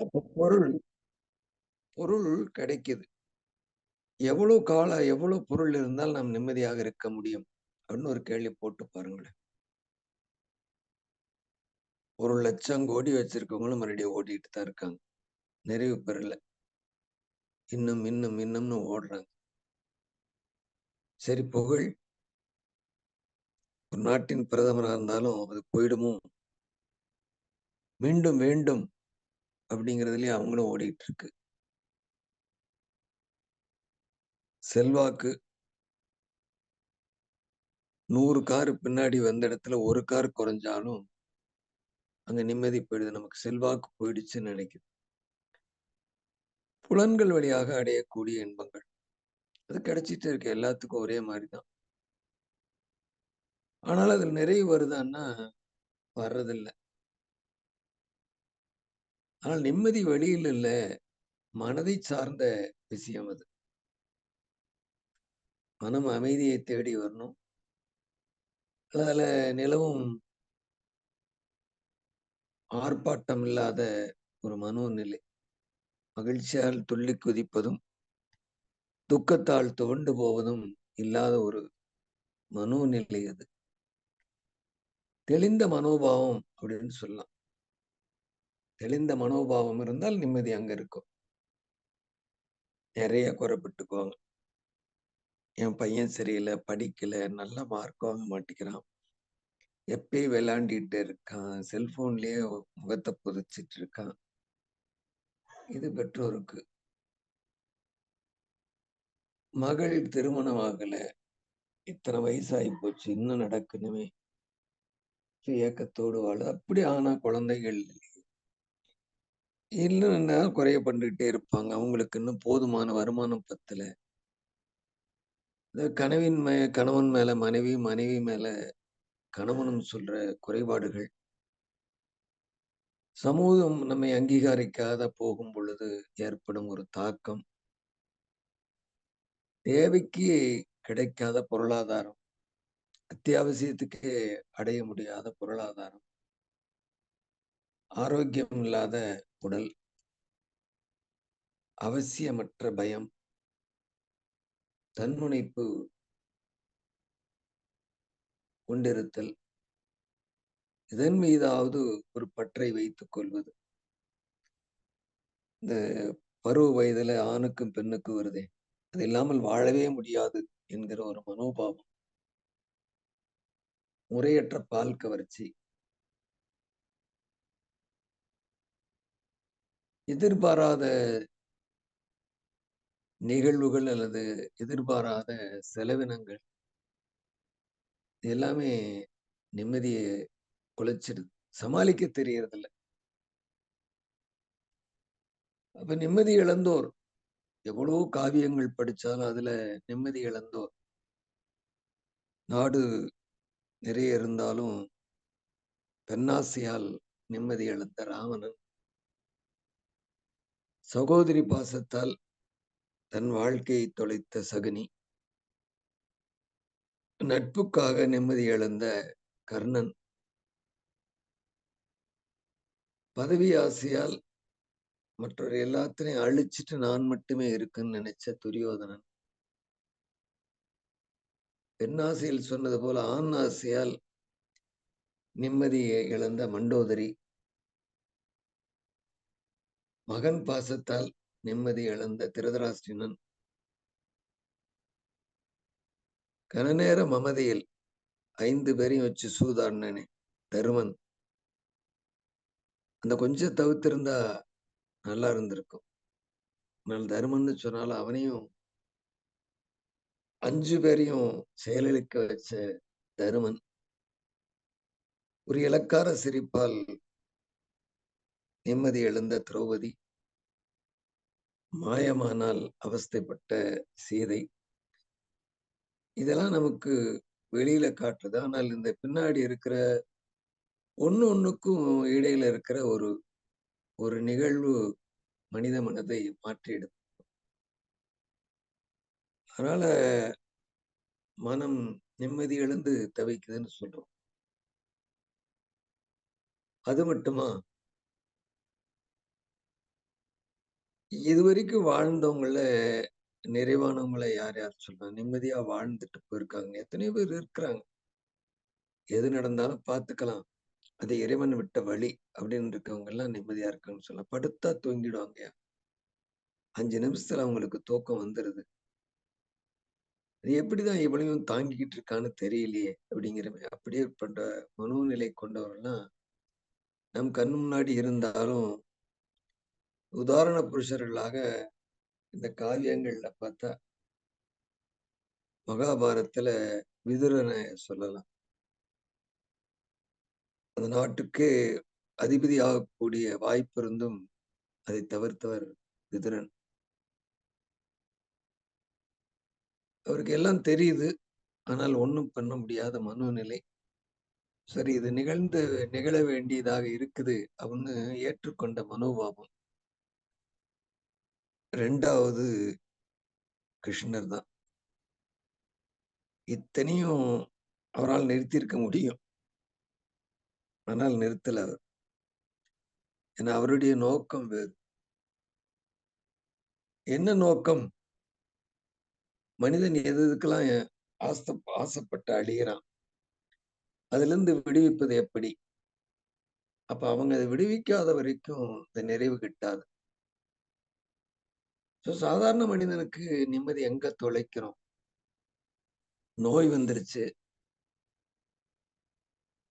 அப்ப பொருள் பொருள் கிடைக்குது. எவ்வளவு கால எவ்வளவு பொருள் இருந்தால் நாம் நிம்மதியாக இருக்க முடியும்? அப்படின்னு ஒரு கேள்வி போட்டு பாருங்களேன். ஒரு லட்சம் கோடி வச்சிருக்கவங்களும் மறுபடியும் ஓடிட்டு தான் இருக்காங்க. நிறைவு பெறல. இன்னும், இன்னும், இன்னும்னு ஓடுறாங்க. சரி புகழ் ஒரு நாட்டின் பிரதமரா இருந்தாலும் அது போயிடுமோ? மீண்டும் வேண்டும் அப்படிங்கிறதுலயே அவங்களும் ஓடிட்டு இருக்கு. செல்வாக்கு நூறு கார் பின்னாடி வந்த இடத்துல ஒரு கார் குறைஞ்சாலும் அங்க நிம்மதி போயிடுது. நமக்கு செல்வாக்கு போயிடுச்சுன்னு நினைக்குது. புலன்கள் வழியாக அடையக்கூடிய இன்பங்கள். அது கிடைச்சிட்டு இருக்கு. எல்லாத்துக்கும் ஒரே மாதிரிதான் ஆனால் அதில் நிறைவு வருதான்னா, வர்றதில்லை ஆனால் நிம்மதி வெளியில் இல்லை மனதை சார்ந்த விஷயம் அது. மனம் அமைதியை தேடி வரணும். அதில் நிலவும் ஆர்ப்பாட்டம் இல்லாத ஒரு மனோநிலை. மகிழ்ச்சியால் துள்ளி குதிப்பதும், துக்கத்தால் துவண்டு போவதும் இல்லாத ஒரு மனோநிலை அது. தெளிந்த மனோபாவம் அப்படின்னு சொல்லலாம். தெளிந்த மனோபாவம் இருந்தால் நிம்மதி அங்க இருக்கும். நிறைய குறைப்பட்டுக்குவாங்க. என் பையன் சரியில்ல, படிக்கல, நல்ல மார்க் வாங்க மாட்டேங்கிறான். எப்பயும் விளையாண்டிட்டு இருக்கான். செல்போன்லயே முகத்தை புதைச்சிட்டு இருக்கான். இது பெற்றோருக்கு. மகள் திருமணம் ஆகல. இத்தனை வயசாகி போச்சு. இன்னும் நடக்கணுமே. ஏக்கத்தோடு வாழ அப்படி ஆனா குழந்தைகள் இல்லன்னா குறைய பண்ணிக்கிட்டே இருப்பாங்க. அவங்களுக்கு இன்னும் போதுமான வருமானம் பத்தல. இந்த கனவின் மே கணவன் மேல மனைவி, மனைவி மேல கணவனும் சொல்ற குறைபாடுகள். சமூகம் நம்மை அங்கீகரிக்காத போகும் பொழுது ஏற்படும் ஒரு தாக்கம். தேவைக்கு கிடைக்காத பொருளாதாரம். அத்தியாவசியத்துக்கு அடைய முடியாத பொருளாதாரம். ஆரோக்கியம் இல்லாத உடல். அவசியமற்ற பயம். தன்முனைப்பு கொண்டிருத்தல். இதன் மீதாவது ஒரு பற்றை வைத்துக் கொள்வது. இந்த பருவ வயதுல ஆணுக்கும், பெண்ணுக்கும் வருதே. அது இல்லாமல் வாழவே முடியாது என்கிற ஒரு மனோபாவம். முறையற்ற பால் கவர்ச்சி. எதிர்பாராத நிகழ்வுகள் அல்லது எதிர்பாராத செலவினங்கள். எல்லாமே நிம்மதியை குலைச்சிடுது. சமாளிக்க தெரியறதில்ல. அப்ப நிம்மதி இழந்தோர் எவ்வளவோ காவியங்கள் படிச்சாலும் அதுல நிம்மதி இழந்தோர். நாடு நிறைய இருந்தாலும் பெண்ணாசியால் நிம்மதி இழந்த ராவணன். சகோதரி பாசத்தால் தன் வாழ்க்கையை தொலைத்த சகுனி. நட்புக்காக நிம்மதி இழந்த கர்ணன். பதவி ஆசையால் மற்றொரு எல்லாத்திலையும் அழிச்சிட்டு நான் மட்டுமே இருக்குன்னு நினைச்ச துரியோதனன். பெண்ணாசையில் சொன்னது போல ஆண் ஆசையால் நிம்மதியை இழந்த மண்டோதரி. மகன் பாசத்தால் நிம்மதி இழந்த திருதராஷ்டிரன். கனநேர மமதையில் ஐந்து பேரையும் வச்சு சூதாடினே தருமன். அந்த கொஞ்சம் தவிர்த்திருந்தா நல்லா இருந்திருக்கும். ஆனால் தருமன்னு சொன்னாலும் அவனையும் அஞ்சு பேரையும் செயலிழக்க வச்ச தருமன். ஒரு இளக்கார சிரிப்பால் நிம்மதி எழுந்த திரௌபதி. மாயமானால் அவஸ்தைப்பட்ட சீதை. இதெல்லாம் நமக்கு வெளியில காட்டுது. ஆனால் இந்த பின்னாடி இருக்கிற ஒண்ணு ஒண்ணுக்கும் இடையில இருக்கிற ஒரு ஒரு நிகழ்வு மனித மனதை மாற்றிடுது. அதனால மனம் நிம்மதி எழுந்து தவிக்குதுன்னு சொல்றோம். அது மட்டுமா? இதுவரைக்கும் வாழ்ந்தவங்கள நிறைவானவங்கள யார் யார் சொல்லலாம்? நிம்மதியா வாழ்ந்துட்டு போயிருக்காங்க. எத்தனையோ பேர் இருக்கிறாங்க. எது நடந்தாலும் பார்த்துக்கலாம். அது இறைவன் விட்ட வழி அப்படின்னு இருக்கவங்கலாம் நிம்மதியா இருக்காங்கன்னு சொல்லலாம். படுத்தா தூங்கிடுவாங்க அஞ்சு நிமிஷத்துல அவங்களுக்கு தூக்கம் வந்துருது. அது எப்படிதான் இவளையும் தாங்கிக்கிட்டு இருக்கான்னு தெரியலையே! அப்படிங்கிற அப்படியே பண்ற மனோநிலை கொண்டவர்கள்லாம் நம் கண் முன்னாடி இருந்தாலும் உதாரண புருஷர்களாக இந்த காவியங்கள்ல பார்த்தா மகாபாரதத்துல விதுரனை சொல்லலாம். அந்த நாட்டுக்கு அதிபதி ஆகக்கூடிய வாய்ப்பு இருந்தும் அதை தவிர்த்தவர் விதுரன். அவருக்கு எல்லாம் தெரியுது. ஆனால் ஒண்ணும் பண்ண முடியாத மனோநிலை. சரி இது நிகழ்ந்து நிகழ வேண்டியதாக இருக்குது அப்படின்னு ஏற்றுக்கொண்ட மனோபாவம். ரெண்டாவது கிருஷ்ணர் தான். இத்தனையும் அவரால் நிறுத்தியிருக்க முடியும். ஆனால் நிறுத்தல அவர். ஏன்னா அவருடைய நோக்கம் வேறு. என்ன நோக்கம்? மனிதன் எது எதுக்கெல்லாம் ஆசை ஆசைப்பட்டு அழிகிறான் அதுல இருந்து விடுவிப்பது எப்படி? அப்ப அவங்க அதை விடுவிக்காத வரைக்கும் இந்த நிறைவு கிட்டாது. ஸோ சாதாரண மனிதனுக்கு நிம்மதி எங்க தொலைக்கிறோம்? நோய் வந்துருச்சு.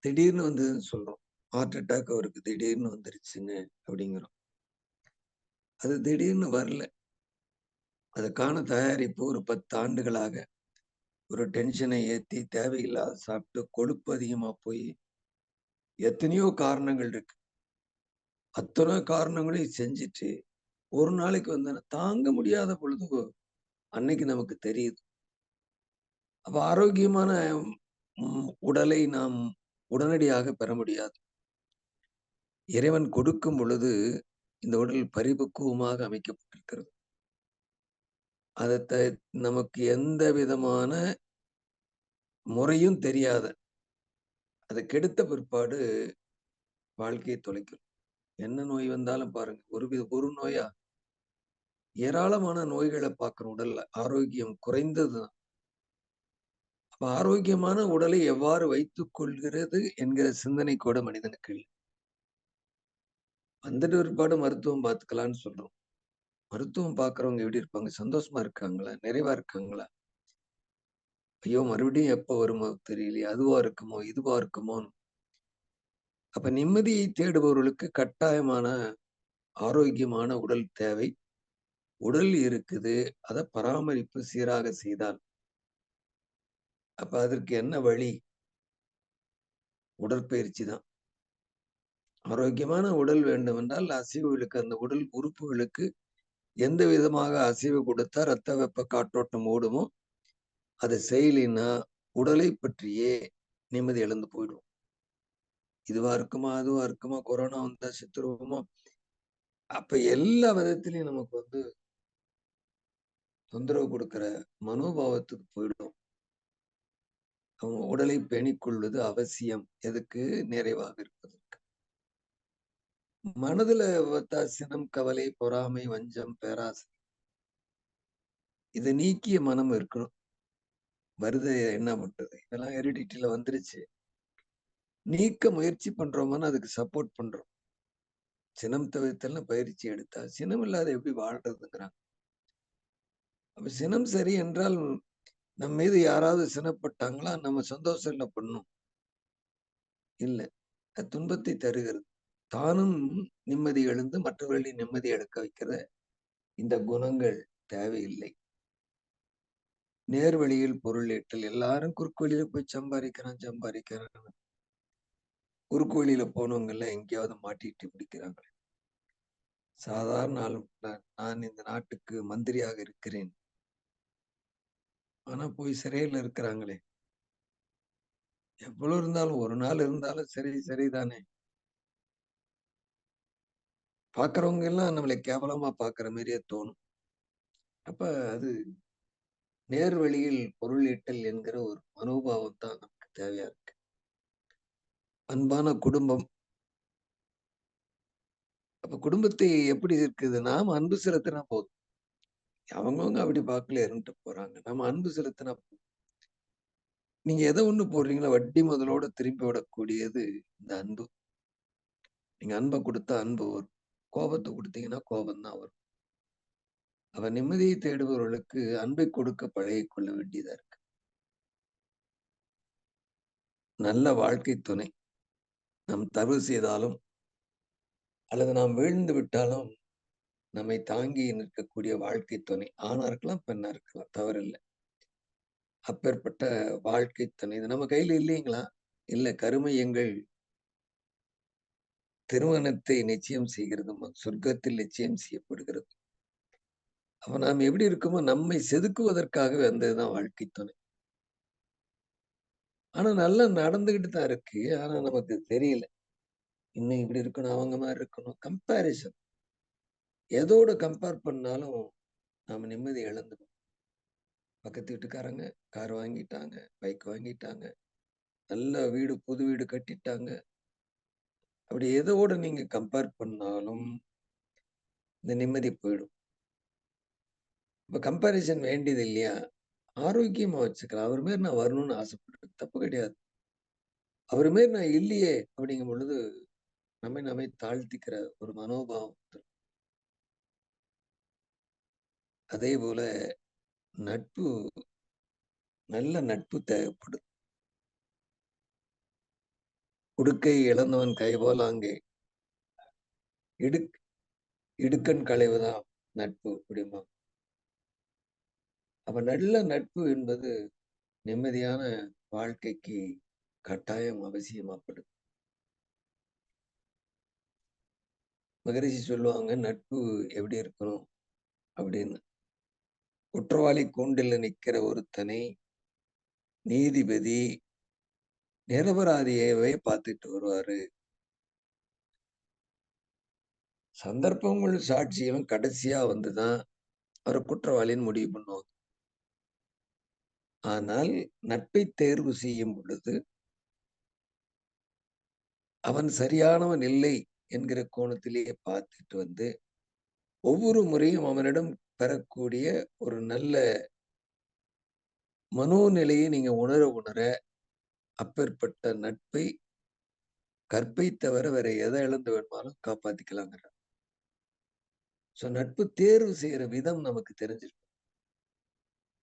திடீர்னு வந்ததுன்னு சொல்றோம். ஹார்ட் அட்டாக் அவருக்கு திடீர்னு வந்துருச்சுங்க அப்படிங்கிறோம். அது திடீர்னு வரல. அதுக்கான தயாரிப்பு ஒரு 10 ஆண்டுகளாக ஒரு டென்ஷனை ஏத்தி தேவையில்லாத சாப்பிட்டு கொழுப்பு அதிகமா போய் எத்தனையோ காரணங்கள் இருக்கு. அத்தனை காரணங்களையும் செஞ்சுட்டு ஒரு நாளைக்கு வந்தா தாங்க முடியாத பொழுது அன்னைக்கு நமக்கு தெரியுது. அப்ப ஆரோக்கியமான உடலை நாம் உடனடியாக பெற முடியாது. இறைவன் கொடுக்கும் பொழுது இந்த உடல் பரிபக்குவமாக அமைக்கப்பட்டிருக்கிறது. அதை த நமக்கு எந்த விதமான முறையும் தெரியாத அதை கெடுத்த பிற்பாடு வாழ்க்கையை தொலைக்கும். என்ன நோய் வந்தாலும் பாருங்க. ஒரு வித ஒரு நோயா? ஏராளமான நோய்களை பார்க்குற உடல்ல. ஆரோக்கியம் குறைந்தது தான். அப்ப ஆரோக்கியமான உடலை எவ்வாறு வைத்துக் கொள்கிறது என்கிற சிந்தனை கூட மனிதனுக்கு இல்லை வந்துட்டு பிற்பாடு மருத்துவம் பார்த்துக்கலான்னு சொல்றோம். மருத்துவம் பார்க்குறவங்க எப்படி இருப்பாங்க? சந்தோஷமா இருக்காங்களா? நிறைவா இருக்காங்களா? ஐயோ! மறுபடியும் எப்ப வருமோ தெரியலையே! அதுவா இருக்குமோ? இதுவா இருக்குமோன்னு. அப்ப நிம்மதியை தேடுபவர்களுக்கு கட்டாயமான ஆரோக்கியமான உடல் தேவை. உடல் இருக்குது. அதை பராமரிப்பு சீராக செய்தால் அப்ப அதற்கு என்ன வழி? உடற்பயிற்சி தான். ஆரோக்கியமான உடல் வேண்டுமென்றால் அசைவுகளுக்கு அந்த உடல் உறுப்புகளுக்கு எந்த விதமாக அசைவு கொடுத்தா ரத்த வெப்ப காற்றோட்டம் ஓடுமோ, அது செய்யலைன்னா உடலை பற்றியே நிம்மதி இழந்து போயிடும். இதுவா இருக்குமா? அதுவா இருக்குமா? கொரோனா வந்தா செத்துருவோமோ? அப்ப எல்லா விதத்திலயும் நமக்கு வந்து தொந்தரவு கொடுக்கிற மனோபாவத்துக்கு போயிடும். அவங்க உடலை பேணிக் கொள்வது அவசியம். எதுக்கு? நிறைவாக இருப்பதற்கு. மனதுல பார்த்தா சினம், கவலை, பொறாமை, வஞ்சம், பேராசை. இதை நீக்கிய மனம் இருக்கணும். வருது என்ன பண்றது? இதெல்லாம் ஹெரிடிட்டியில வந்துருச்சு. நீக்க முயற்சி பண்றோம்னா அதுக்கு சப்போர்ட் பண்றோம். சினம் தவிர்த்தல்னு பயிற்சி எடுத்தா, சினம் இல்லாத எப்படி வாழ்றதுங்கிறாங்க. அப்ப சினம் சரி என்றால் நம் மீது யாராவது சினப்பட்டாங்களா, நம்ம சந்தோஷம் இல்லை பண்ணும்? இல்ல. துன்பத்தை தருகிறது. தானும் நிம்மதி எழுந்து மற்றவர்களை நிம்மதி எடுக்க வைக்கிற இந்த குணங்கள் தேவையில்லை. நேர்வழியில் பொருள் ஈட்டல். எல்லாரும் குறுக்கு வழியில போய் சம்பாதிக்கிறான் சம்பாதிக்கிறான் குறுக்கு வழியில போனவங்க எல்லாம் எங்கேயாவது மாட்டிட்டு பிடிக்கிறாங்களே. சாதாரண ஆள் நான் இந்த நாட்டுக்கு மந்திரியாக இருக்கிறேன். ஆனா போய் சிறையில இருக்கிறாங்களே. எவ்வளவு இருந்தாலும் ஒரு நாள் இருந்தாலும் சரி சரிதானே. பாக்குறவங்க எல்லாம் நம்மளை கேவலமா பாக்குற மாதிரியே தோணும். அப்ப அது நேர் வழியில் பொருள் ஈட்டல் என்கிற ஒரு மனோபாவம் தான் நமக்கு தேவையா இருக்கு. அன்பான குடும்பம் அப்ப குடும்பத்தை எப்படி இருக்குது? நாம அன்பு செலுத்தினா போதும். அவங்கவங்க அப்படி பார்க்கல இருந்துட்டு போறாங்க. நம்ம அன்பு செலுத்தினா போதும். நீங்க எத ஒண்ணு போடுறீங்களோ, வட்டி முதலோட திரும்பி விடக்கூடியது இந்த அன்பு. நீங்க அன்ப குடுத்தா அன்பு வரும். கோபத்த குடுத்தீங்கன்னா கோபம் தான் வரும். அப்ப நிம்மதியை தேடுபவர்களுக்கு அன்பை கொடுக்க பழகிக் கொள்ள வேண்டியதா இருக்கு. நல்ல வாழ்க்கை துணை நாம் தவறு செய்தாலும், அல்லது நாம் வீழ்ந்து விட்டாலும், நம்மை தாங்கி நிற்கக்கூடிய வாழ்க்கை துணை. ஆணா இருக்கலாம், பெண்ணா இருக்கலாம். தவறில்லை அப்பேற்பட்ட வாழ்க்கை துணை. இது நம்ம கையில இல்லைங்களா? இல்ல கருமையங்கள் திருமணத்தை நிச்சயம் செய்கிறது. சொர்க்கத்தில் நிச்சயம் செய்யப்படுகிறது. அப்ப நாம் எப்படி இருக்கோமோ, நம்மை செதுக்குவதற்காகவே வந்ததுதான் வாழ்க்கை துணை. ஆனா நல்லா நடந்துகிட்டு தான் இருக்கு. ஆனா நமக்கு தெரியல. இன்னும் இப்படி இருக்கணும், அவங்க மாதிரி இருக்கணும். கம்பேரிசன். எதோட கம்பேர் பண்ணாலும் நாம நிம்மதி இழந்துடும் பக்கத்து வீட்டுக்காரங்க கார் வாங்கிட்டாங்க, பைக் வாங்கிட்டாங்க. நல்ல வீடு, புது வீடு கட்டிட்டாங்க. அப்படி எதோட நீங்க கம்பேர் பண்ணாலும் இந்த நிம்மதி போயிடும். இப்ப கம்பேரிசன் வேண்டியது இல்லையா? ஆரோக்கியமா வச்சுக்கலாம். அவர் மாரி நான் வரணும்னு ஆசைப்படுறது தப்பு கிடையாது. அவர் மாரி நான் இல்லையே அப்படிங்கும் பொழுது, நம்மை நம்மை தாழ்த்திக்கிற ஒரு மனோபாவம் அதே போல நட்பு நல்ல நட்பு தேவைப்படுது. "உடுக்கை இழந்தவன் கை போல் அங்கே இடுக் இடுக்கன் களைவுதான் நட்பு அப்படிம்பாங்க. அப்ப நல்ல நட்பு என்பது நிம்மதியான வாழ்க்கைக்கு கட்டாயம் அவசியமாப்படுது. மகரிஷி சொல்லுவாங்க, "நட்பு எப்படி இருக்கணும்?" அப்படின்னு. "குற்றவாளி கூண்டில் நிக்கிற ஒருத்தனை, நீதிபதி நிரபராதியவே பார்த்துட்டு வருவாரு." சந்தர்ப்பங்கள் சாட்சியம் கடைசியா வந்துதான் அவர் குற்றவாளின்னு முடிவு பண்ணுவாங்க. ஆனால் நட்பை தேர்வு செய்யும் பொழுது அவன் சரியானவன் இல்லை என்கிற கோணத்திலேயே பார்த்துட்டு வந்து, ஒவ்வொரு முறையும் அவனிடம் பெறக்கூடிய ஒரு நல்ல மனோநிலையை நீங்க உணர, உணர அப்பேற்பட்ட நட்பை கற்பை தவிர வேற எதை இழந்து வேணுமாலும் காப்பாத்திக்கலாங்கிறார். ஸோ நட்பு தேர்வு செய்யற விதம் நமக்கு தெரிஞ்சிருக்கும்.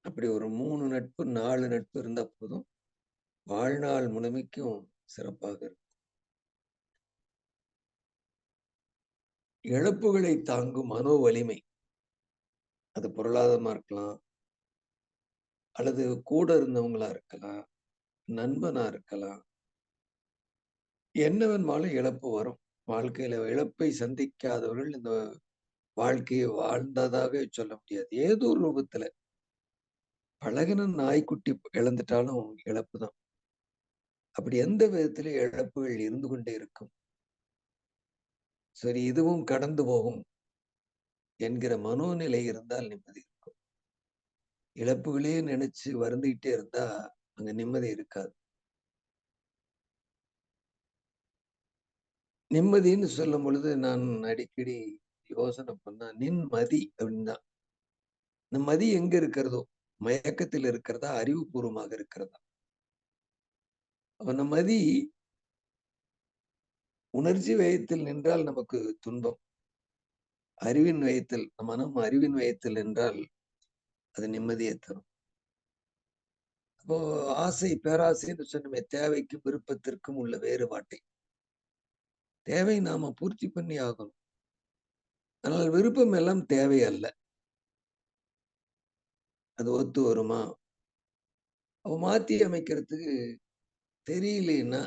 அப்படி ஒரு மூணு நட்பு, நாலு நட்பு இருந்தா போதும். வாழ்நாள் முழுமைக்கும் சிறப்பாக இருக்கும். இழப்புகளை தாங்கும் மனோ வலிமை. அது பொருளாதாரமா இருக்கலாம். அல்லது கூட இருந்தவங்களா இருக்கலாம். நண்பனா இருக்கலாம். என்னவென்பாலும் இழப்பு வரும். வாழ்க்கையில இழப்பை சந்திக்காதவர்கள் இந்த வாழ்க்கையை வாழ்ந்ததாக சொல்ல முடியாது. ஏதோ ஒரு ரூபத்துல. பழகுன நாய்க்குட்டி இழந்துட்டாலும் இழப்பு தான். அப்படி எந்த விதத்தில இழப்புகள் இருந்து கொண்டே இருக்கும். சரி இதுவும் கடந்து போகும். என்கிற மனோநிலை இருந்தால் நிம்மதி இருக்கும். இழப்புகளே நினைச்சு வருந்திக்கிட்டே இருந்தா, அங்க நிம்மதி இருக்காது. நிம்மதின்னு சொல்லும் பொழுது நான் அடிக்கடி யோசனை பண்ணா, நின்மதி அப்படின்னு தான். இந்த மதி எங்க இருக்கிறதோ, மயக்கத்தில் இருக்கிறதா? அறிவுபூர்வமாக இருக்கிறதா? அப்ப அந்த மதி உணர்ச்சி வயத்தில் நின்றால் நமக்கு துன்பம். அறிவின் வயத்தில் மனம் அறிவின் வயத்தில் நின்றால் அது நிம்மதியை தரும். அப்போ ஆசை, பேராசைன்னு சொன்னமே தேவைக்கும் விருப்பத்திற்கும் உள்ள வேறுபாட்டை. தேவை நாம பூர்த்தி பண்ணி ஆகணும். ஆனால் விருப்பம் எல்லாம் தேவை அல்ல. அது ஒத்து வருமா? அவ மாத்தி அமைக்கிறதுக்கு தெரியலைன்னா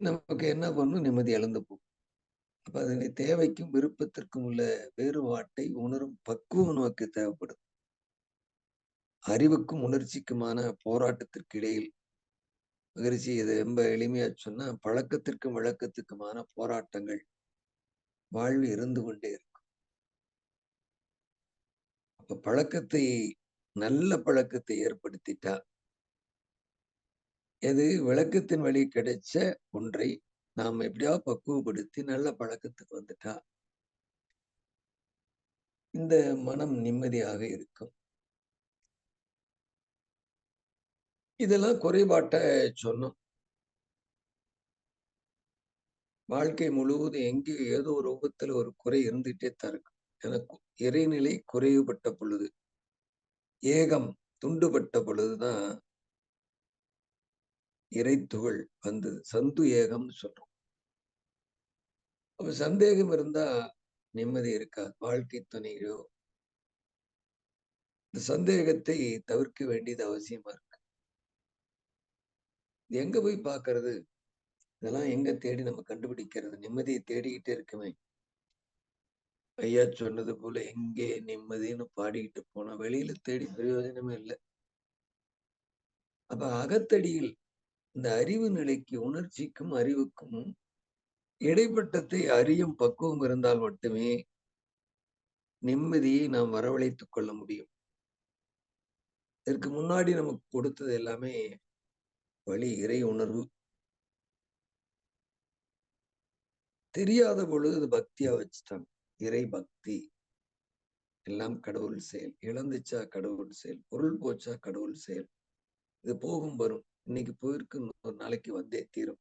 நமக்கு என்ன பண்ணும்? நிம்மதி இழந்து போகும். அப்ப அது தேவைக்கும், விருப்பத்திற்கும் உள்ள வேறுபாட்டை உணரும் பக்குவம் நமக்கு தேவைப்படுது. அறிவுக்கும், உணர்ச்சிக்குமான போராட்டத்திற்கு இடையில் மகிழ்ச்சி இது ரொம்ப எளிமையா சொன்னா, பழக்கத்திற்கும், விளக்கத்துக்குமான போராட்டங்கள் வாழ்வில் இருந்து கொண்டே இருக்கும். அப்ப பழக்கத்தை நல்ல பழக்கத்தை ஏற்படுத்திட்டா? எது? விளக்கத்தின் வழி கிடைச்ச ஒன்றை நாம எப்படியாவது பக்குவப்படுத்தி நல்ல பழக்கத்துக்கு வந்துட்டா? இந்த மனம் நிம்மதியாக இருக்கும். இதெல்லாம் குறைபாட்ட சொன்னோம். வாழ்க்கை முழுவதும் எங்கேயோ ஏதோ ஒரு ரூபத்துல ஒரு குறை இருந்துகிட்டே தான் இருக்கும் எனக்கு இறைநிலை குறைவுபட்ட பொழுது ஏகம் துண்டுபட்ட பொழுதுதான் இறைத்துகள் வந்தது. சந்து ஏகம்னு சொல்றோம். அப்ப சந்தேகம் இருந்தா நிம்மதி இருக்காது. வாழ்க்கை துணையோ இந்த சந்தேகத்தை தவிர்க்க வேண்டியது அவசியமா இருக்கு. இது எங்க போய் பார்க்கறது இதெல்லாம் எங்க தேடி நம்ம கண்டுபிடிக்கிறது? நிம்மதியை தேடிக்கிட்டே இருக்குமே. ஐயா சொன்னது போல எங்கே நிம்மதின்னு பாடிக்கிட்டு போனா வெளியில தேடி பிரயோஜனமே இல்லை. அப்ப அகத்தடியில் இந்த அறிவு நிலைக்கு உணர்ச்சிக்கும் அறிவுக்கும் இடைப்பட்டத்தை அறியும் பக்குவம் இருந்தால் மட்டுமே நிம்மதியை நாம் வரவழைத்துக் கொள்ள முடியும். இதற்கு முன்னாடி நமக்கு கொடுத்தது எல்லாமே வழி இறை உணர்வு. தெரியாத பொழுது அது பக்தியா வச்சுட்டாங்க இறை பக்தி எல்லாம் கடவுள் செயல். இழந்துச்சா கடவுள் செயல். பொருள் போச்சா கடவுள் செயல். இது போகும் வரும். இன்னைக்கு போயிருக்கு ஒரு நாளைக்கு வந்தே தீரும்.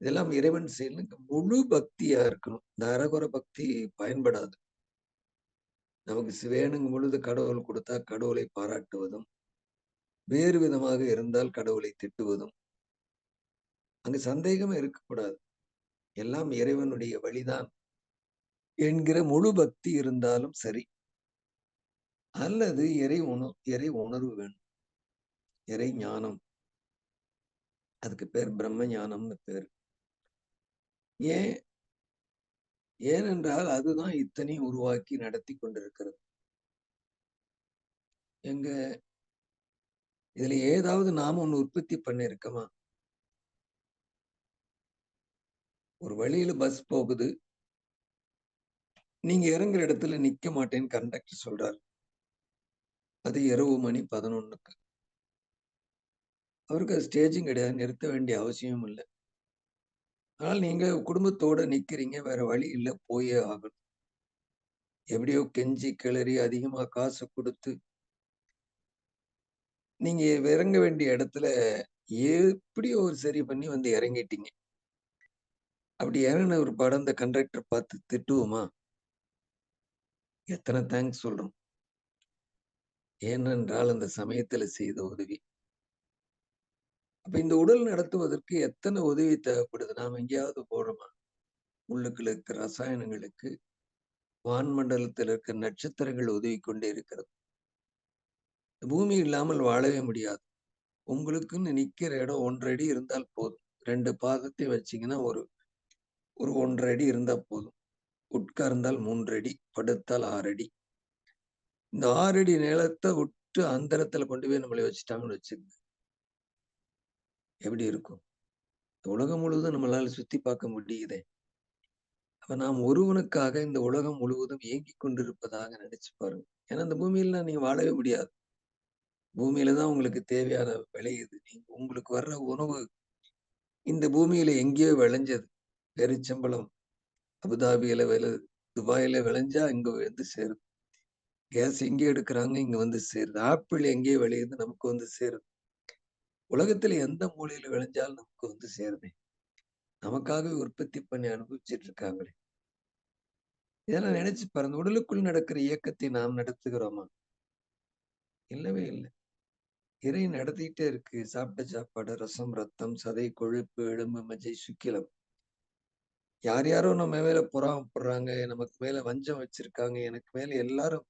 இதெல்லாம் இறைவன் செயல் முழு பக்தியா இருக்கணும். இந்த அரகுர பக்தி பயன்படாது. நமக்கு வேணுங்கும் பொழுது கடவுள் கொடுத்தா கடவுளை பாராட்டுவதும் வேறு விதமாக இருந்தால் கடவுளை திட்டுவதும். அங்கு சந்தேகமே இருக்கக்கூடாது. எல்லாம் இறைவனுடைய வழிதான். என்கிற முழு பக்தி இருந்தாலும் சரி. அல்லது இறை உணர் இறை உணர்வு வேணும் இறை ஞானம். அதுக்கு பேர் பிரம்ம ஞானம்னு பேர். ஏன்? ஏனென்றால் அதுதான் இத்தனையும் உருவாக்கி நடத்தி கொண்டிருக்கிறது. எங்க இதுல ஏதாவது நாம ஒண்ணு உற்பத்தி பண்ணிருக்கோமா ஒரு வழியில பஸ் போகுது. நீங்க இறங்குற இடத்துல நிக்க மாட்டேன்னு கண்டக்டர் சொல்றாரு. அது இரவு மணி பதினொன்னுக்கு. அவருக்கு அது ஸ்டேஜும் கிடையாது நிறுத்த வேண்டிய அவசியமும் இல்லை. ஆனால் நீங்க குடும்பத்தோட நிக்கிறீங்க வேற வழி இல்லை போயே ஆகணும். எப்படியோ கெஞ்சி கிளறி அதிகமா காசு கொடுத்து. நீங்க இறங்க வேண்டிய இடத்துல எப்படியோ ஒரு சரி பண்ணி வந்து இறங்கிட்டீங்க. அப்படி இறங்கின ஒரு படம் இந்த கண்டக்டர் பார்த்து திட்டுவோமா? எத்தனை தேங்க்ஸ் சொல்றோம் ஏனென்றால் அந்த சமயத்துல செய்த உதவி. அப்ப இந்த உடல் நடத்துவதற்கு எத்தனை உதவி தேவைப்படுது? நாம் எங்கேயாவது போறோமா? உள்ளுக்குள்ள இருக்க ரசாயனங்களுக்கு வான்மண்டலத்தில் இருக்க நட்சத்திரங்கள் உதவி கொண்டே இருக்கிறது. பூமி இல்லாமல் வாழவே முடியாது. உங்களுக்குன்னு நிக்கிற இடம் ஒன்றரை அடி இருந்தால் போதும். ரெண்டு பாதத்தை வச்சீங்கன்னா ஒரு ஒரு ஒன்றரை அடி இருந்தா போதும். உட்கார்ந்தால் மூன்றடி படுத்தால் ஆறடி. இந்த ஆறடி நிலத்தை விட்டு அந்தரத்துல கொண்டு போய் நம்மளை வச்சுட்டாங்கன்னு வச்சுக்கோங்க. எப்படி இருக்கும்? உலகம் முழுவதும் நம்மளால சுத்தி பார்க்க முடியுதே. அப்ப நாம் ஒருவனுக்காக இந்த உலகம் முழுவதும் இயங்கி கொண்டிருப்பதாக நினைச்சு பாருங்க. ஏன்னா இந்த பூமியில நீங்க வாழவே முடியாது. பூமியில தான் உங்களுக்கு தேவையான விளையுது நீங்க உங்களுக்கு வர்ற உணவு இந்த பூமியில எங்கேயோ விளைஞ்சது. பெருச்சம்பளம் அபுதாபியில விளை துபாயில விளைஞ்சா இங்க வந்து சேருது கேஸ் எங்கே எடுக்கிறாங்க இங்க வந்து சேருது. ஆப்பிள் எங்கேயோ விளையுது நமக்கு வந்து சேருது உலகத்துல எந்த மூலையில விளைஞ்சாலும் நமக்கு வந்து சேருது நமக்காகவே உற்பத்தி பண்ணி அனுபவிச்சுட்டு இருக்காங்களே. இதெல்லாம் நினைச்சு பாருங்க. உடலுக்குள் நடக்கிற இயக்கத்தை நாம் நடத்துகிறோமா? இல்லவே இல்லை. இறை நடத்திட்டே இருக்கு. சாப்பிட்ட சாப்பாடு ரசம் ரத்தம் சதை கொழுப்பு எலும்பு மஜை சுக்கிலம். யார் யாரோ நம்ம மேல புறாமப்படுறாங்க நமக்கு மேல வஞ்சம் வச்சிருக்காங்க எனக்கு மேல எல்லாரும்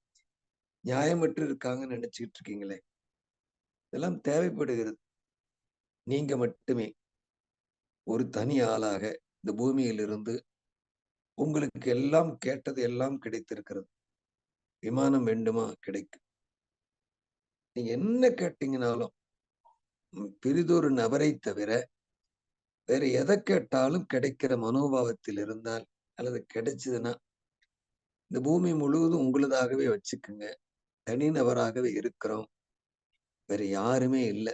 நியாயமற்று இருக்காங்கன்னு நினைச்சுக்கிட்டு இருக்கீங்களே? இதெல்லாம் தேவைப்படுகிறது. நீங்க மட்டுமே. ஒரு தனி ஆளாக இந்த பூமியிலிருந்து உங்களுக்கு எல்லாம் கேட்டது எல்லாம் கிடைத்திருக்கிறது. விமானம் வேண்டுமா? கிடைக்கும் நீங்க என்ன கேட்டீங்கனாலும் பிரிதொரு நபரை தவிர வேற எதை கேட்டாலும் கிடைக்கிற மனோபாவத்தில் இருந்தால் அல்லது கிடைச்சதுன்னா இந்த பூமி முழுவதும் உங்களதாகவே வச்சுக்குங்க. தனிநபராகவே இருக்கிறோம். வேற யாருமே இல்லை.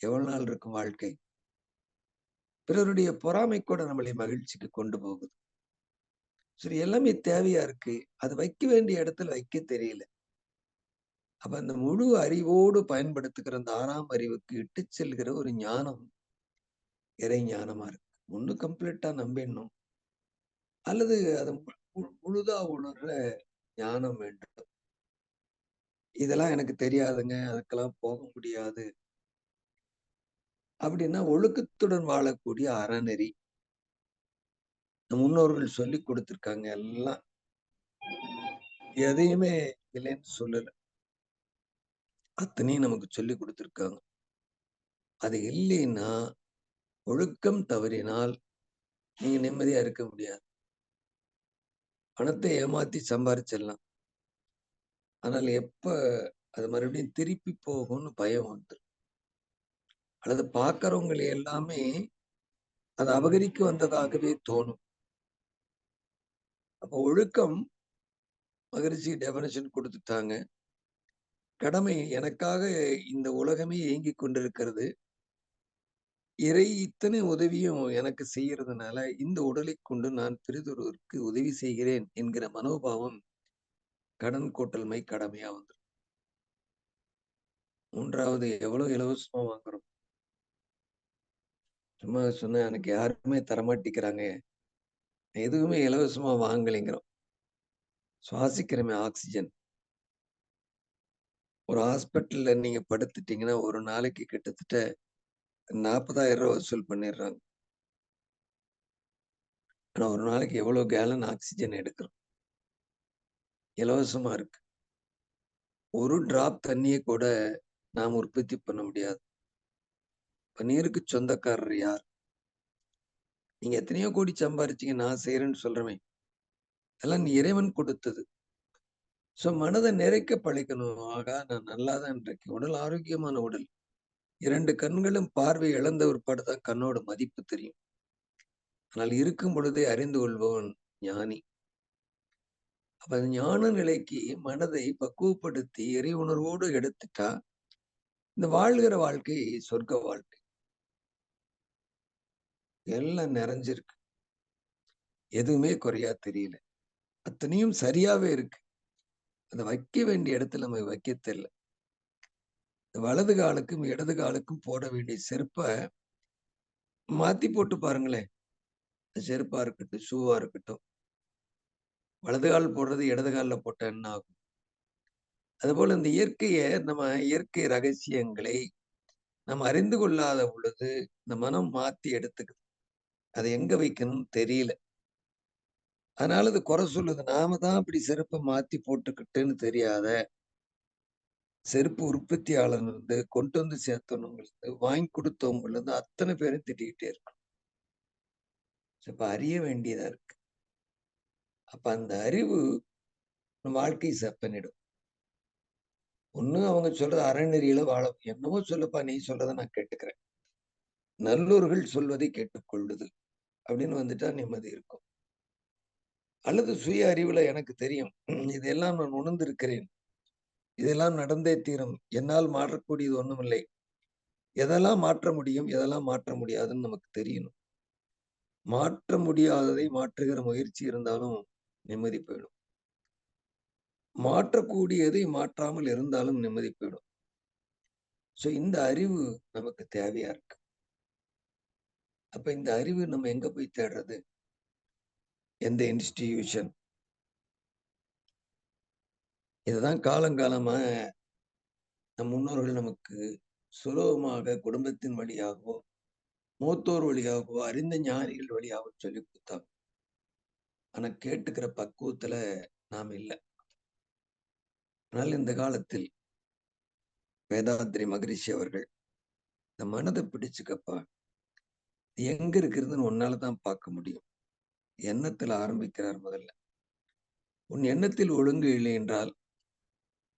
எவ்வளவு நாள் இருக்கும் வாழ்க்கை? பிறருடைய பொறாமை கூட நம்மளை மகிழ்ச்சிக்கு கொண்டு போகுது. சரி எல்லாமே தேவையா இருக்கு. அது வைக்க வேண்டிய இடத்துல வைக்க தெரியல. அப்ப அந்த முழு அறிவோடு பயன்படுத்துகிற அந்த ஆறாம் அறிவுக்கு இட்டு செல்கிற ஒரு ஞானம் இறை ஞானமா இருக்கு. ஒண்ணு கம்ப்ளீட்டா நம்பிடணும். அல்லது அதை முழுதா உணர்ற ஞானம் வேண்டும். இதெல்லாம் எனக்கு தெரியாதுங்க. அதுக்கெல்லாம் போக முடியாது. அப்படின்னா ஒழுக்கத்துடன் வாழக்கூடிய அறநெறி. முன்னோர்கள் சொல்லி கொடுத்துருக்காங்க எல்லாம். எதையுமே இல்லைன்னு சொல்லல. அத்தனையும் நமக்கு சொல்லி கொடுத்துருக்காங்க. அது இல்லைன்னா ஒழுக்கம் தவறினால் நீங்க நிம்மதியா இருக்க முடியாது. பணத்தை ஏமாத்தி சம்பாரிச்சிடலாம். ஆனால் எப்ப அது மறுபடியும் திருப்பி போகும்னு பயம் வந்துடும் அல்லது பார்க்கறவங்களை எல்லாமே அது அபகரிக்க வந்ததாகவே தோணும். அப்ப ஒழுக்கம் மகிழ்ச்சி டெபனேஷன் கொடுத்துட்டாங்க. கடமை எனக்காக இந்த உலகமே இயங்கி கொண்டிருக்கிறது. இறை இத்தனை உதவியும் எனக்கு செய்யறதுனால இந்த உடலை கொண்டு நான் பெரிதொருவருக்கு உதவி செய்கிறேன் என்கிற மனோபாவம் கடன் கோட்டல்மை கடமையா வந்துடும் மூன்றாவது எவ்வளவு இலவசமா வாங்குறோம்? சும்மா சொன்ன எனக்கு யாருமே தரமாட்டிக்கிறாங்க எதுவுமே இலவசமா வாங்கலைங்கிறோம். சுவாசிக்கிறமே ஆக்சிஜன். ஒரு ஹாஸ்பிட்டல்ல நீங்க படுத்துட்டீங்கன்னா ஒரு நாளைக்கு கிட்டத்தட்ட நாற்பதாயிரம் ரூபாய் வசூல் பண்ணிடுறாங்க. ஆனா ஒரு நாளைக்கு எவ்வளவு கேலன் ஆக்சிஜன் எடுக்கிறோம்? இலவசமா இருக்கு. ஒரு டிராப் தண்ணியை கூட நாம் உற்பத்தி பண்ண முடியாது. பன்னீருக்கு நீருக்கு சொந்தக்காரர் யார்? நீங்க எத்தனையோ கோடி சம்பாரிச்சீங்க நான் செய்யறேன்னு சொல்றமே. அதெல்லாம் நீ இறைவன் கொடுத்தது. சோ மனதை நிறைக்க பழிக்கணும் ஆகா நான் நல்லாதான் இருக்கேன். உடல் ஆரோக்கியமான உடல். இரண்டு கண்களும் பார்வை இழந்த பாடுதான் கண்ணோட மதிப்பு தெரியும். ஆனால் இருக்கும் பொழுதே அறிந்து கொள்பவன் ஞானி. அப்ப ஞான நிலைக்கு மனதை பக்குவப்படுத்தி இறை உணர்வோடு எடுத்துட்டா இந்த வாழ்கிற வாழ்க்கை சொர்க்க வாழ்க்கை. எல்லாம் நிறைஞ்சிருக்கு. எதுவுமே குறையா தெரியல. அத்தனையும் சரியாவே இருக்கு. அதை வைக்க வேண்டிய இடத்துல நம்ம வைக்க தெரியல. வலது காலுக்கும் இடது காலுக்கும் போட வேண்டிய செருப்பை மாத்தி போட்டு பாருங்களேன். செருப்பா இருக்கட்டும் ஷூவா இருக்கட்டும். வலது கால் போடுறது இடது காலில் போட்டா என்ன ஆகும்? அதுபோல இந்த இயற்கையை நம்ம இயற்கை ரகசியங்களை நம்ம அறிந்து கொள்ளாத பொழுது இந்த மனம் மாத்தி எடுத்துக்குது. அது எங்க வைக்கணும்னு தெரியல. அதனால அது குறை சொல்லுது. நாம தான் அப்படி செருப்பை மாத்தி போட்டுக்கிட்டுன்னு தெரியாத செருப்பு உற்பத்தியாளர்லேருந்து கொண்டு வந்து சேர்த்தவங்க வாங்கி கொடுத்தவங்க இருந்து அத்தனை பேரும் திட்டிக்கிட்டே இருக்கும் இப்ப அறிய வேண்டியதா இருக்கு. அப்ப அந்த அறிவு நம்ம வாழ்க்கை செப்பனிடும் ஒண்ணு அவங்க சொல்றது அறநெறியில வாழ என்னவோ சொல்லப்பா நீ சொல்றதை நான் கேட்டுக்கிறேன். நல்லோர்கள் சொல்வதை கேட்டுக்கொள்ளுது அப்படின்னு வந்துட்டா நிம்மதி இருக்கும். அல்லது சுய அறிவுல எனக்கு தெரியும் இதெல்லாம் நான் உணர்ந்திருக்கிறேன். இதெல்லாம் நடந்தே தீரும். என்னால் மாற்றக்கூடியது ஒண்ணுமில்லை. எதெல்லாம் மாற்ற முடியும் எதெல்லாம் மாற்ற முடியாதுன்னு நமக்கு தெரியணும். மாற்ற முடியாததை மாற்றுகிற முயற்சி இருந்தாலும் நிம்மதி போயிடும். மாற்றக்கூடியதை மாற்றாமல் இருந்தாலும் நிம்மதி போயிடும். ஸோ இந்த அறிவு நமக்கு தேவையா இருக்கு. அப்ப இந்த அறிவு நம்ம எங்க போய் தேடுறது? எந்த இன்ஸ்டிடியூஷன்? இதுதான் காலங்காலமா நம் முன்னோர்கள் நமக்கு சுலபமாக குடும்பத்தின் வழியாகவோ மூத்தோர் வழியாகவோ அறிந்த ஞானிகள் வழியாகவோ சொல்லி கொடுத்தாங்க. ஆனா கேட்டுக்கிற பக்குவத்துல நாம் இல்லை. ஆனால் இந்த காலத்தில் வேதாத்ரி மகரிஷி அவர்கள் இந்த மனதை பிடிச்சுக்கப்பா எங்க இருக்கிறதுன்னு உன்னால தான் பார்க்க முடியும். எண்ணத்துல ஆரம்பிக்கிறார் முதல்ல? உன் எண்ணத்தில் ஒழுங்கு இல்லை என்றால்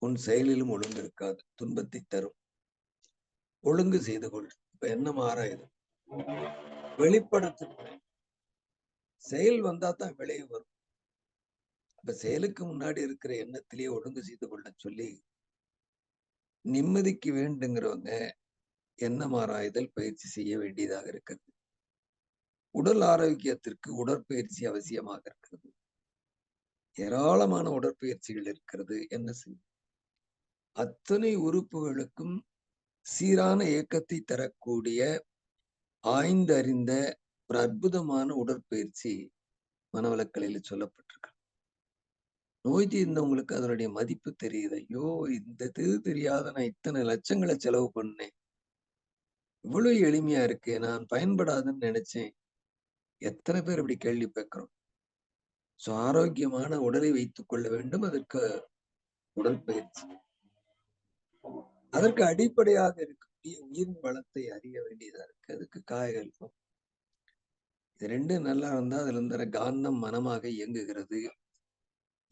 உன் செயலிலும் ஒழுங்கு இருக்காது துன்பத்தை தரும். ஒழுங்கு செய்து கொள். இப்ப எண்ணம் மாறாயுது வெளிப்படுத்து செயல் வந்தா தான் விளைவு வரும். இப்ப செயலுக்கு முன்னாடி இருக்கிற எண்ணத்திலேயே ஒழுங்கு செய்து கொள்ள சொல்லி நிம்மதிக்கு வேண்டுங்கிறவங்க எண்ணம் மாறாயுதல் பயிற்சி செய்ய வேண்டியதாக இருக்கிறது. உடல் ஆரோக்கியத்திற்கு உடற்பயிற்சி அவசியமாக இருக்கிறது. ஏராளமான உடற்பயிற்சிகள் இருக்கிறது. என்ன செய்யும்? அத்தனை உறுப்புகளுக்கும் சீரான இயக்கத்தை தரக்கூடிய ஆய்ந்தறிந்த ஒரு அற்புதமான உடற்பயிற்சி மனவளக்கலையில் சொல்லப்பட்டிருக்கு. நோய் தீர்ந்தவங்களுக்கு அதனுடைய மதிப்பு தெரியுது. ஐயோ இந்த இது தெரியாத நான் இத்தனை லட்சங்களை செலவு பண்ணேன். இவ்வளவு எளிமையா இருக்கு நான் பயன்படாதுன்னு நினைச்சேன். எத்தனை பேர் இப்படி கேள்வி கேட்கிறோம்? ஸோ ஆரோக்கியமான உடலை வைத்துக் கொள்ள வேண்டும். அதற்கு உடற்பயிற்சி. அதற்கு அடிப்படையாக இருக்கக்கூடிய உயிர் வளத்தை அறிய வேண்டியதா இருக்கு. அதுக்கு காயகல்பம் இது ரெண்டும் நல்லா இருந்தா அதுல இருந்த காந்தம் மனமாக இயங்குகிறது.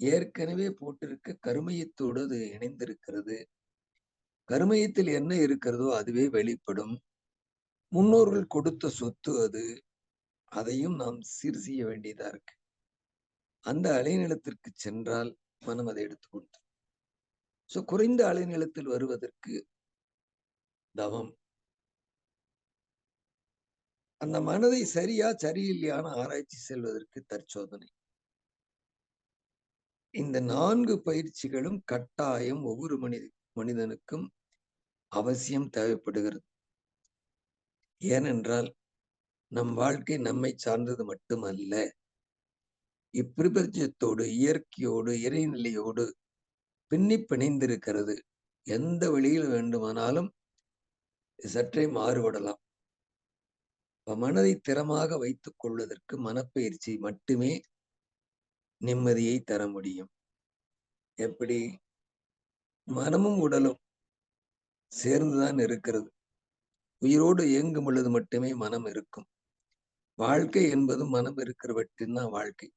ஏற்கனவே போட்டிருக்க கருமையத்தோடு அது இணைந்திருக்கிறது. கருமையத்தில் என்ன இருக்கிறதோ அதுவே வெளிப்படும். முன்னோர்கள் கொடுத்த சொத்து அது. அதையும் நாம் சீர் செய்ய வேண்டியதா இருக்கு. அந்த அலைநிலத்திற்கு சென்றால் மனம் அதை எடுத்து கொடுத்து சோ குறைந்த அலைநிலத்தில் வருவதற்கு தவம். அந்த மனதை சரியா சரியில்லையான ஆராய்ச்சி செல்வதற்கு தற்சோதனை. இந்த நான்கு பயிற்சிகளும் கட்டாயம் ஒவ்வொரு மனித மனிதனுக்கும் அவசியம் தேவைப்படுகிறது. ஏனென்றால் நம் வாழ்க்கை நம்மை சார்ந்தது மட்டுமல்ல இப்பிரபஞ்சத்தோடு இயற்கையோடு இறைநிலையோடு பின்னி பிணைந்திருக்கிறது எந்த வழியில் வேண்டுமானாலும் சற்றே மாறுபடலாம். மனதை திறமாக வைத்துக் கொள்வதற்கு மனப்பயிற்சி மட்டுமே நிம்மதியை தர முடியும். எப்படி? மனமும் உடலும் சேர்ந்துதான் இருக்கிறது. உயிரோடு இயங்கும் பொழுது மட்டுமே மனம் இருக்கும். வாழ்க்கை என்பது மனம் இருக்கிறவற்றின் தான் வாழ்க்கை.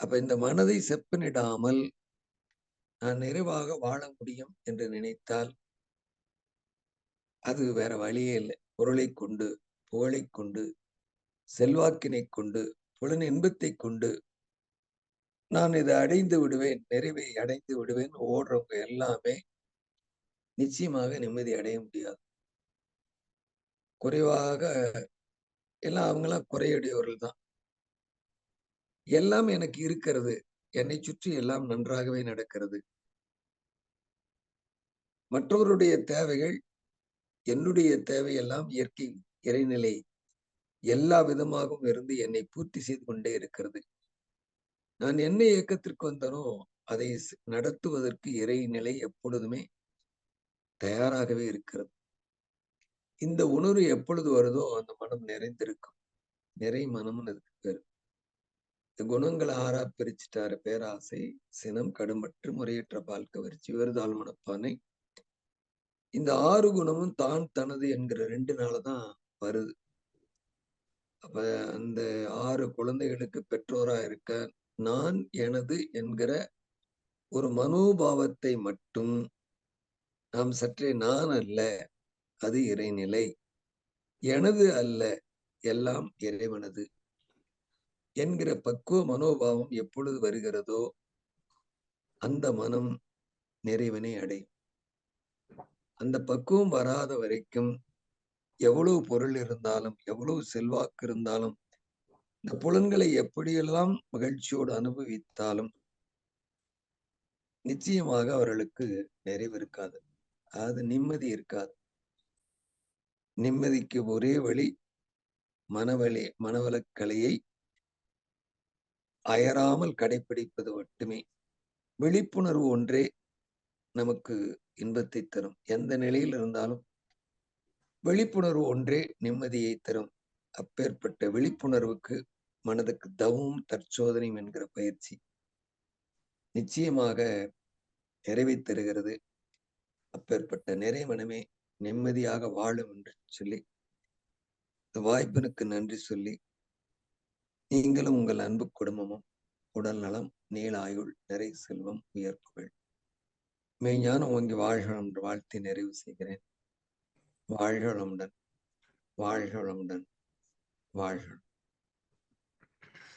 அப்ப இந்த மனதை செப்பனிடாமல் நான் நிறைவாக வாழ முடியும் என்று நினைத்தால் அது வேற வழியே இல்லை. பொருளை கொண்டு புகழை கொண்டு செல்வாக்கினை கொண்டு புலன் இன்பத்தை கொண்டு நான் இதை அடைந்து விடுவேன் நிறைவை அடைந்து விடுவேன் ஓடுறவங்க எல்லாமே நிச்சயமாக நிம்மதி அடைய முடியாது. குறைவாக எல்லாம் அவங்களாம் குறையுடையவர்கள் தான். எல்லாம் எனக்கு இருக்கிறது. என்னை சுற்றி எல்லாம் நன்றாகவே நடக்கிறது. மற்றவருடைய தேவைகள் என்னுடைய தேவையெல்லாம் இயற்கை இறைநிலை எல்லா விதமாகவும் இருந்து என்னை பூர்த்தி செய்து கொண்டே இருக்கிறது. நான் என்ன இயக்கத்திற்கு வந்தனோ அதை நடத்துவதற்கு இறைநிலை எப்பொழுதுமே தயாராகவே இருக்கிறது. இந்த உணர்வு எப்பொழுது வருதோ அந்த மனம் நிறைந்திருக்கும். நிறை மனம்னு அதுக்கு பேரு. குணங்களை ஆறா பிரிச்சுட்டாரு பேராசை சினம் கடுமற்று முறையற்ற பால் கவர்ச்சி விருதாள் மனப்பானை இந்த ஆறு குணமும் தான் தனது என்கிற ரெண்டு நாளதான் வருது. அப்ப அந்த ஆறு குழந்தைகளுக்கு பெற்றோரா இருக்க நான் எனது என்கிற ஒரு மனோபாவத்தை மட்டும் நாம் சற்றே நான் அல்ல அது இறைநிலை. எனது அல்ல எல்லாம் இறைவனது. என்கிற பக்குவ மனோபாவம் எப்பொழுது வருகிறதோ அந்த மனம் நிறைவனை அடையும் அந்த பக்குவம் வராத வரைக்கும் எவ்வளவு பொருள் இருந்தாலும் எவ்வளவு செல்வாக்கு இருந்தாலும் இந்த புலன்களை எப்படியெல்லாம் மகிழ்ச்சியோடு அனுபவித்தாலும் நிச்சயமாக அவர்களுக்கு நிறைவு இருக்காது. அது நிம்மதி இருக்காது. நிம்மதிக்கு ஒரே வழி மனவழி மனவளக்கலையை அயராமல் கடைபிடிப்பது மட்டுமே. விழிப்புணர்வு ஒன்றே நமக்கு இன்பத்தை தரும். எந்த நிலையில் இருந்தாலும் விழிப்புணர்வு ஒன்றே நிம்மதியை தரும். அப்பேற்பட்ட விழிப்புணர்வுக்கு மனதுக்கு தவம் தற்சோதனையும் என்கிற பயிற்சி நிச்சயமாக நிறைவை தருகிறது. அப்பேற்பட்ட நிறை மனமே நிம்மதியாக வாழும் என்று சொல்லி இந்த வாய்ப்பினுக்கு நன்றி சொல்லி நீங்களும் உங்கள் அன்பு குடும்பமும் உடல் நலம் நீளாயுள் நிறை செல்வம் உயர்ப்புகள் மெய்ஞானம் ஓங்கி வாழ்களம் என்று வாழ்த்தி நிறைவு செய்கிறேன். வாழ்களமுடன் வாழ்களமுடன் வாழ்கள்